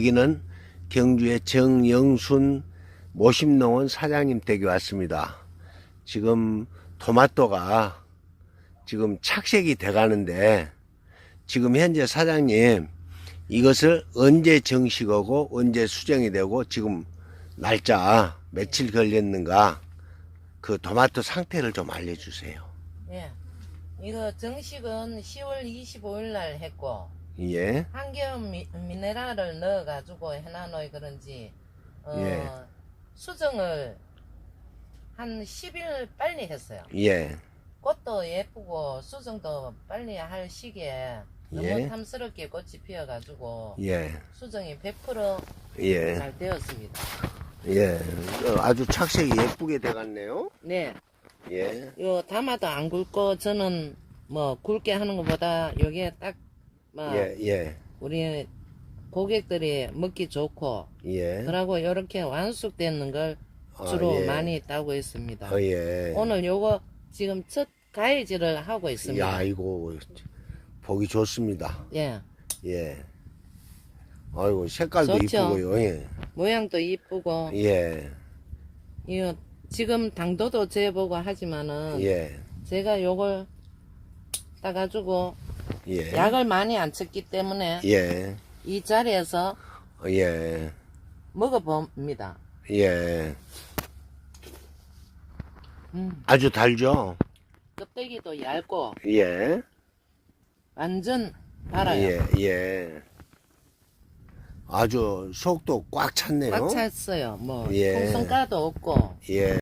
여기는 경주의 정영순 모심농원 사장님 댁에 왔습니다. 지금 토마토가 지금 착색이 돼 가는데 지금 현재 사장님 이것을 언제 정식하고 언제 수정이 되고 지금 날짜 며칠 걸렸는가 그 토마토 상태를 좀 알려주세요. 예. 이거 정식은 10월 25일 날 했고 예, 한겨울 미, 미네랄을 넣어가지고 해놔놓이 그런지 어, 예. 수정을 한 10일 빨리 했어요. 예, 꽃도 예쁘고 수정도 빨리 할 시기에 너무 예. 탐스럽게 꽃이 피어가지고 예, 수정이 100%잘 예, 되었습니다. 예. 어, 아주 착색이 예쁘게 돼갔네요. 네. 예, 요 담아도 안 굵고 저는 뭐 굵게 하는 것보다 요게 딱 뭐, 예, 예, 우리 고객들이 먹기 좋고 예. 그러고 이렇게 완숙되는 걸 아, 주로 예. 많이 따고 있습니다. 어, 예. 오늘 요거 지금 첫 가위질을 하고 있습니다. 야, 이거 보기 좋습니다. 예, 예. 아이고 색깔도 좋죠. 이쁘고요. 예. 모양도 이쁘고 예. 이거 지금 당도도 재보고 하지만은 예. 제가 요걸 따가지고 예. 약을 많이 안 쳤기 때문에 예. 이 자리에서 예. 먹어봅니다. 예. 음, 아주 달죠? 껍데기도 얇고 예. 완전 달아요. 예. 예. 아주 속도 꽉 찼네요. 꽉 찼어요. 뭐 예. 통성가도 없고 예.